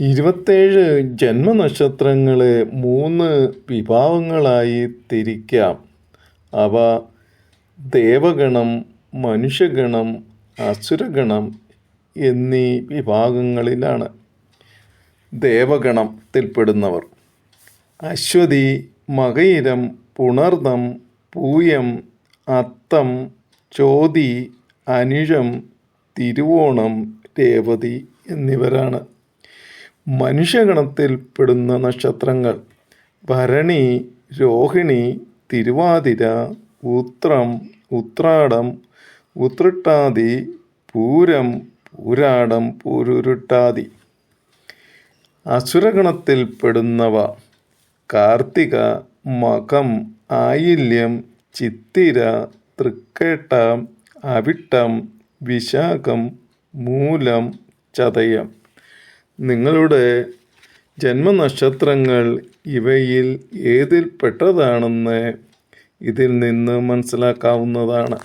ഇരുപത്തേഴ് ജന്മനക്ഷത്രങ്ങളെ മൂന്ന് വിഭാവങ്ങളായി തിരിക്കാം. അവ ദേവഗണം മനുഷ്യഗണം അസുരഗണം എന്നീ വിഭാഗങ്ങളിലാണ്. ദേവഗണത്തിൽപ്പെടുന്നവർ. അശ്വതി മകയിരം പുണർദം പൂയം അത്തം ചോതി അനിഴം തിരുവോണം രേവതി എന്നിവരാണ്. മനുഷ്യഗണത്തിൽപ്പെടുന്ന നക്ഷത്രങ്ങൾ. ഭരണി രോഹിണി തിരുവാതിര ഉത്രം ഉത്രാടം ഉത്രട്ടാതി പൂരം പൂരാടം പൂരുരുട്ടാതി. അസുരഗണത്തിൽപ്പെടുന്നവ. കാർത്തിക മകം ആയില്യം ചിത്തിര തൃക്കേട്ട അവിട്ടം വിശാഖം മൂലം ചതയം. നിങ്ങളുടെ ജന്മനക്ഷത്രങ്ങൾ ഇവയിൽ ഏതിൽപ്പെട്ടതാണെന്ന് ഇതിൽ നിന്ന് മനസ്സിലാക്കാവുന്നതാണ്.